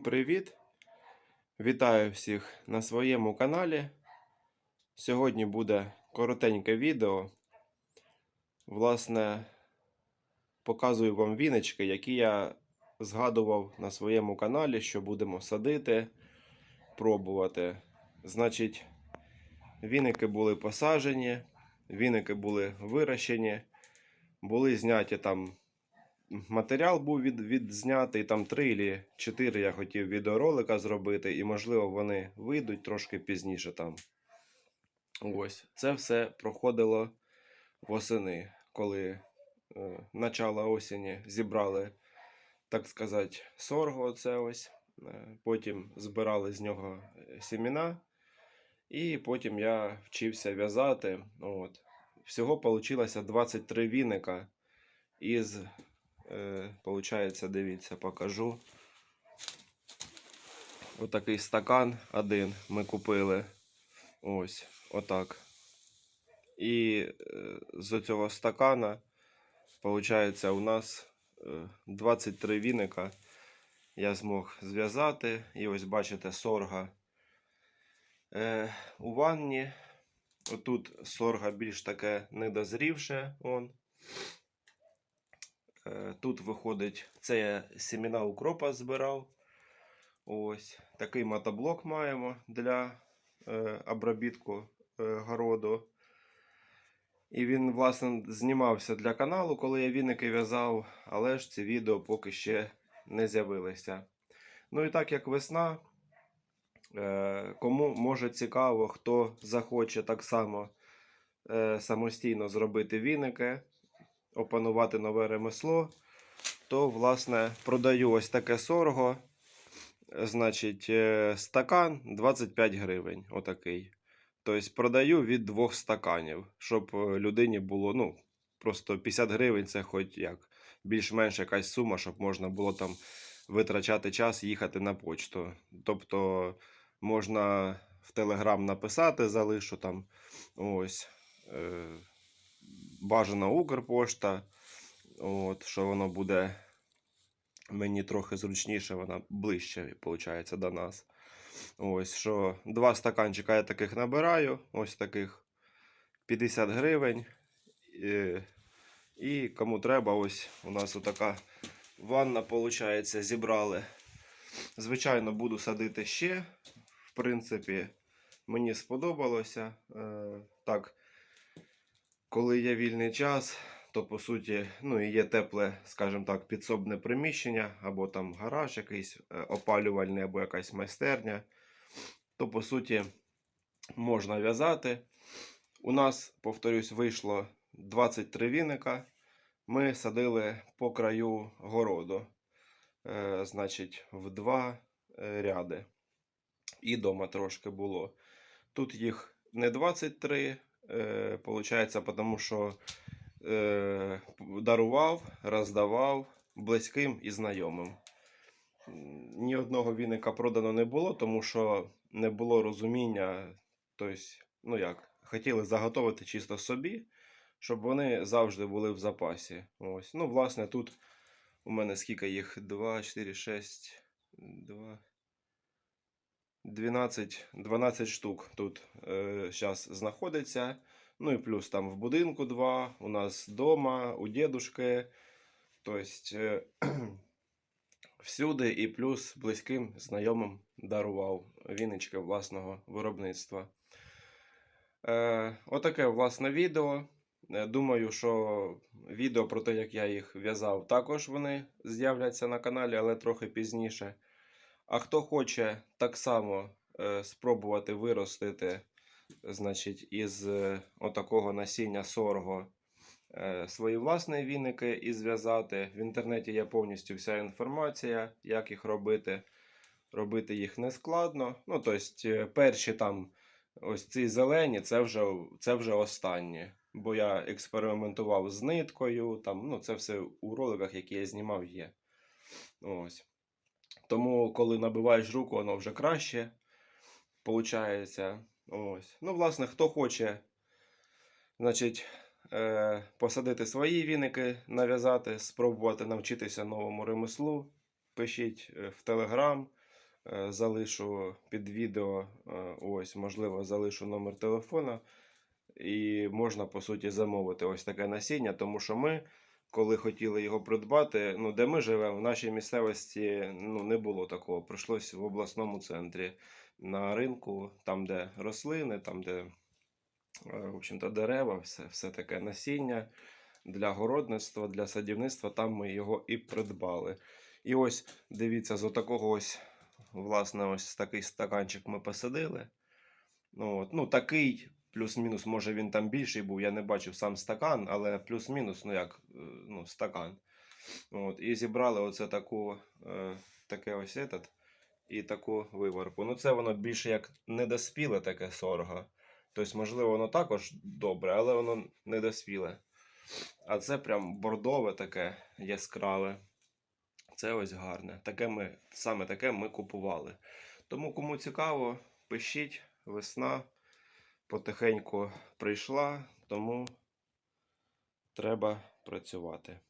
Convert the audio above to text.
привіт! Вітаю всіх на своєму каналі. Сьогодні буде коротеньке відео. Власне, показую вам віночки, які я згадував на своєму каналі, що будемо садити, пробувати. Значить, віники були посаджені, віники були вирощені, були зняті там матеріал був від, відзнятий, там три чи чотири я хотів відеоролика зробити, і, можливо, вони вийдуть трошки пізніше там. Ось, це все проходило восени, коли е, начало осені зібрали, так сказати, сорго, оце ось. Е, Потім збирали з нього е, сіміна, і потім я вчився в'язати. От. Всього вийшло 23 віника із Получається, дивіться, покажу. Отакий стакан один ми купили. Ось, отак. І е, з цього стакана, виходить, у нас е, 23 віника я змог зв'язати. І ось бачите, сорга е, у ванні. Отут сорга більш таке недозрівше. Он. Е, Тут виходить, це я семена укропа збирав. Ось такий мотоблок маємо для е, обробітку е, городу. І він, власне, знімався для каналу, коли я віники в'язав, але ж ці відео поки ще не з'явилися. Ну і так як весна, е, кому може цікаво, хто захоче так само е, самостійно зробити віники опанувати нове ремесло, то, власне, продаю ось таке сорго. Значить, е, стакан 25 гривень. Отакий. Тобто продаю від двох стаканів, щоб е, людині було, ну, просто 50 гривень це хоч як більш-менш якась сума, щоб можна було там витрачати час їхати на почту. Тобто можна в Телеграм написати, залишу там ось. Е, бажана Укрпошта, от, що воно буде мені трохи зручніше, вона ближче, виходить, до нас. Ось, що Два стаканчика я таких набираю, ось таких 50 гривень. І, і кому треба, ось у нас отака ванна, виходить, зібрали. Звичайно, буду садити ще. В принципі, мені сподобалося. Е, так, коли є вільний час, то по суті, ну і є тепле, скажімо так, підсобне приміщення, або там гараж якийсь е, опалювальний, або якась майстерня, то по суті можна в'язати. У нас, повторюсь, вийшло 23 віника. Ми садили по краю городу, е, значить, в два е, ряди. І дома трошки було. Тут їх не 23, Е, Получається, тому що е, дарував, роздавав близьким і знайомим. Ні одного віника продано не було, тому що не було розуміння. Тобто, ну як, хотіли заготовити чисто собі, щоб вони завжди були в запасі. Ось. Ну, власне, тут у мене скільки їх? 2, 4, 6, 2. 12 12 штук тут зараз е, знаходиться. Ну і плюс там в будинку два, у нас вдома, у дідушки. Тобто е, всюди і плюс близьким знайомим дарував віночки власного виробництва. Е, Отаке власне відео. Е, думаю, що відео про те, як я їх в'язав, також вони з'являться на каналі, але трохи пізніше. А хто хоче так само е, спробувати виростити, значить, із е, отакого насіння сорго е, свої власні віники і зв'язати. В інтернеті є повністю вся інформація, як їх робити. Робити їх не складно. Ну, тобто, перші там ось ці зелені, це вже це вже останні. Бо я експериментував з ниткою, там, ну, це все у роликах, які я знімав, є. Ось. Тому, коли набиваєш руку, воно вже краще. Получається. Ось. Ну, власне, хто хоче, значить, е, посадити свої віники, нав'язати, спробувати навчитися новому ремеслу. Пишіть е, в Телеграм, Е, Залишу під відео, е, ось, можливо, залишу номер телефона. І можна, по суті, замовити ось таке насіння, тому що ми, коли хотіли його придбати, ну, де ми живемо, в нашій місцевості ну, не було такого. Прийшлось в обласному центрі на ринку, там, де рослини, там, де е, в общем-то, дерева, все, все таке насіння для городництва, для садівництва, там ми його і придбали. І ось дивіться, з отакого ось, власне, ось такий стаканчик ми посадили. Ну, от, ну такий, плюс-мінус, може він там більший був, я не бачив сам стакан, але плюс-мінус, ну як, е, ну, стакан. От, і зібрали оце таку, е, таке ось этот, і таку виварку. Ну, це воно більше як недоспіле таке сорго. Тобто, можливо, воно також добре, але воно недоспіле. А це прям бордове таке яскраве. Це ось гарне. Таке ми, саме таке ми купували. Тому кому цікаво, пишіть, весна потихеньку прийшла, тому треба працювати.